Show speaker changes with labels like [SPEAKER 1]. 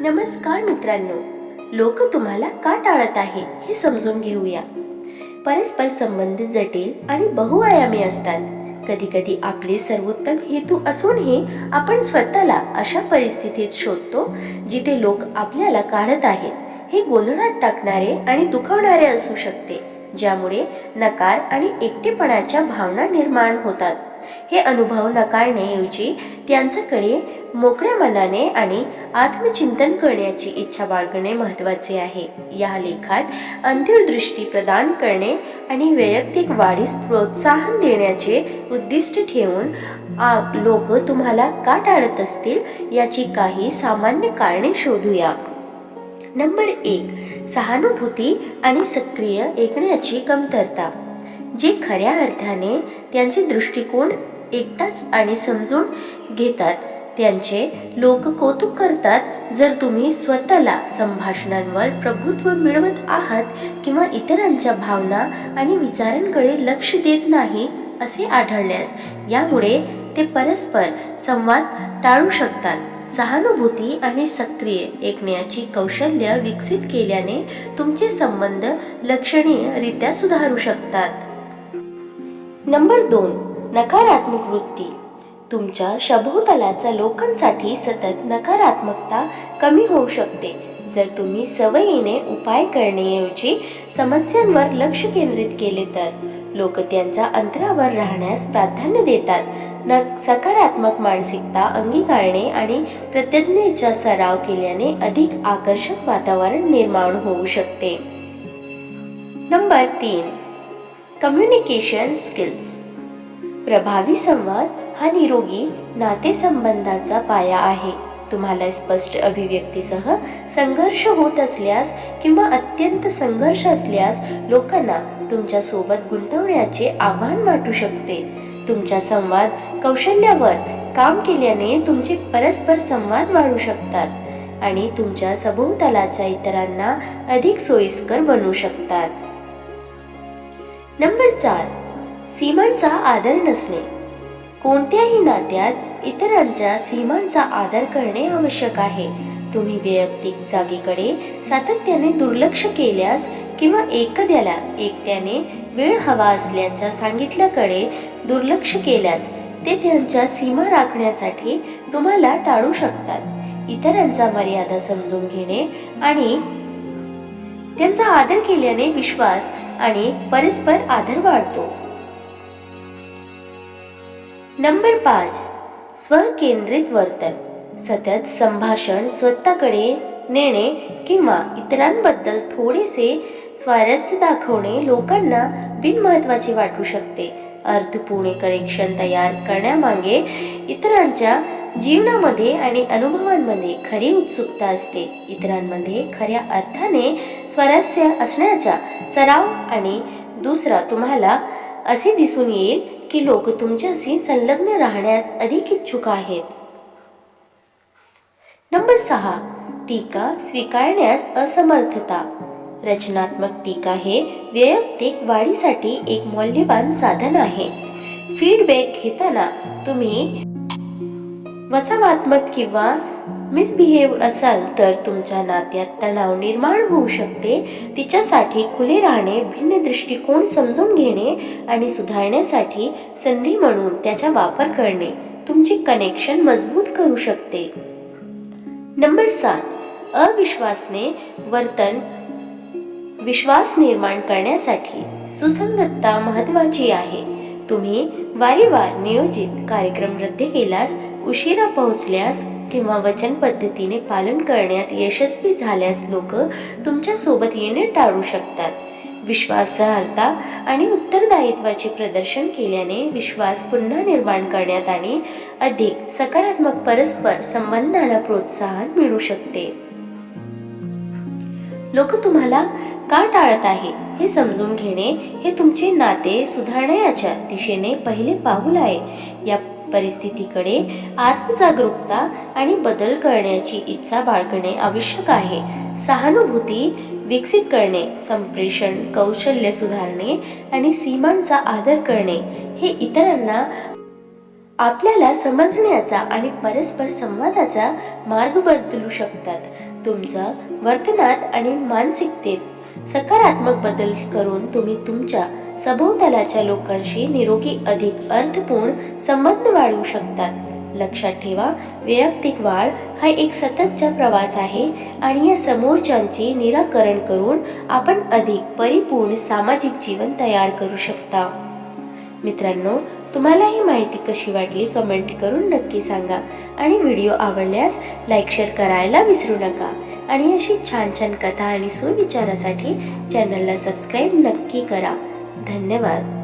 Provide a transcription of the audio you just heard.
[SPEAKER 1] नमस्कार मित्रांनो लोक तुम्हाला का टाळत आहे हे समजून घेऊया. परस्पर संबंध जटिल आणि बहुआयामी असतात. कधी कधी आपले सर्वोत्तम हेतू असूनही आपण स्वतःला अशा परिस्थितीत शोधतो जिथे लोक आपल्याला काढत आहेत. हे गोंधळात टाकणारे आणि दुखवणारे असू शकते. ज्यामुळे नकार आणि एकटेपणाच्या भावना निर्माण होतात. हे अनुभव नकारण्याऐवजी त्यांच्याकडे मोकळ्या मनाने आणि आत्मचिंतन करण्याची इच्छा बाळगणे महत्त्वाचे आहे. या लेखात अंतर्दृष्टी प्रदान करणे आणि वैयक्तिक वाढीस प्रोत्साहन देण्याचे उद्दिष्ट ठेवून लोक तुम्हाला का टाळत असतील याची काही सामान्य कारणे शोधूया. नंबर एक सहानुभूती आणि सक्रिय ऐकण्याची कमतरता. जे खऱ्या अर्थाने त्यांचे दृष्टिकोन एकटाच आणि समजून घेतात त्यांचे लोक कौतुक करतात जर तुम्ही स्वतःला संभाषणांवर प्रभुत्व मिळवत आहात किंवा इतरांच्या भावना आणि विचारांकडे लक्ष देत नाही असे आढळल्यास यामुळे ते परस्पर संवाद टाळू शकतात. सहानुभूती आणि सक्रिय ऐकण्याची कौशल्य विकसित केल्याने तुमचे संबंध लक्षणीयरित्या सुधारू शकतात. नंबर दोन नकारात्मक वृत्ती. तुमच्या सभोवतालाच्या लोकांसाठी सतत नकारात्मकता कमी होऊ शकते. जर तुम्ही सवयीने उपाय करण्याऐवजी समस्यांवर लक्ष केंद्रित केले तर. लोक त्यांच्या अंतरावर राहण्यास प्राधान्य देतात. न सकारात्मक मानसिकता अंगीकारणे आणि प्रतिज्ञेचा सराव केल्याने अधिक आकर्षक वातावरण निर्माण होऊ शकते. नंबर तीन. कम्युनिकेशन स्किल्स प्रभावी संवाद हा निरोगी नातेसंबंधाचा पाया आहे. तुम्हाला स्पष्ट अभिव्यक्तीसह संघर्ष होत असल्यास किंवा अत्यंत संघर्ष असल्यास लोकांना तुमच्यासोबत गुंतवण्याचे आव्हान वाटू शकते. तुमच्या संवाद कौशल्यावर काम केल्याने तुमचे परस्पर संवाद वाढू शकतात आणि तुमच्या सभोवतालाच्या इतरांना अधिक सोयीस्कर बनवू शकतात. नंबर चार. सीमांचा आदर नसणे. कोणत्याही नात्यात इतरांच्या सीमांचा आदर करणे आवश्यक आहे. तुम्ही वैयक्तिक जागेकडे सातत्याने दुर्लक्ष केल्यास किंवा एखाद्याला एकट्याने वेळ हवा असल्याच्या सांगितल्याकडे दुर्लक्ष केल्यास ते त्यांच्या सीमा राखण्यासाठी तुम्हाला टाळू शकतात. इतरांचा मर्यादा समजून घेणे आणि त्यांचा आदर केल्याने विश्वास आणि परस्पर आदर वाढतो. नंबर पाच स्वकेंद्रित वर्तन. सतत संभाषण स्वतःकडे नेणे किंवा इतरांबद्दल थोडेसे स्वारस्य दाखवणे लोकांना बिनमहत्वाचे वाटू शकते. अर्थपूर्ण करेक्शन तयार करण्यामागे इतरांच्या जीवनामध्ये आणि अनुभवांमध्ये खरी उत्सुकता असते. इतरांमध्ये खऱ्या अर्थाने स्वारस्य असण्याचा सराव आणि दुसरा तुम्हाला असे दिसून येईल की लोक तुमच्याशी संलग्न राहण्यास अधिक इच्छुक आहेत. नंबर सहा टीका स्वीकारण्यास असमर्थता. रचनात्मक टीका हे वैयक्तिक वाढीसाठी एक मौल्यवान साधन आहे. फीडबॅक घेताना तुम्ही वसावात्मक किंवा मिसबिहेव असाल तर तुमच्या नात्यात तणाव निर्माण होऊ शकते. तिच्यासाठी खुले राहणे भिन्न दृष्टिकोन समजून घेणे आणि सुधारण्यासाठी संधी म्हणून त्याचा वापर करणे तुमचे कनेक्शन मजबूत करू शकते. नंबर सात अविश्वासने वर्तन विश्वास निर्माण करण्यासाठी सुसंगतता महत्त्वाची आहे. तुम्ही वारीवार नियोजित कार्यक्रम रद्द केल्यास उशिरा पोहोचल्यास किंवा वचन पद्धतीने पालन करण्यात यशस्वी झाल्यास लोक तुमच्यासोबत येणे टाळू शकतात. विश्वासार्हता आणि उत्तरदायित्वाचे प्रदर्शन केल्याने विश्वास पुन्हा निर्माण करण्यात आणि अधिक सकारात्मक परस्पर संबंधांना प्रोत्साहन मिळू शकते. लोक तुम्हाला का टाळत आहे हे समजून घेणे हे तुमचे नाते सुधारण्याच्या दिशेने पहिले पाऊल आहे. या परिस्थितीकडे आत्मजागरूकता आणि बदल करण्याची इच्छा बाळगणे आवश्यक आहे. सहानुभूती विकसित करणे संप्रेषण कौशल्य सुधारणे आणि सीमांचा आदर करणे हे इतरांना आपल्याला समजण्याचा आणि परस्पर संवादाचा मार्ग बदलू शकतात. तुमच्या वर्तनात आणि मानसिकतेत सकारात्मक बदल करून तुम्ही तुमच्या सभोवतालाच्या लोकांशी निरोगी अधिक अर्थपूर्ण संबंध वाढवू शकतात. लक्षात ठेवा वैयक्तिक वाढ हा एक सततचा प्रवास आहे आणि या समोरच्यांची निराकरण करून आपण अधिक परिपूर्ण सामाजिक जीवन तयार करू शकता. मित्रांनो तुम्हाला ही माहिती कशी वाटली कमेंट करून नक्की सांगा आणि व्हिडिओ आवडल्यास लाईक शेअर करायला विसरू नका. आणि अशी छान छान कथा आणि सुविचारासाठी चॅनलला सबस्क्राईब नक्की करा. धन्यवाद.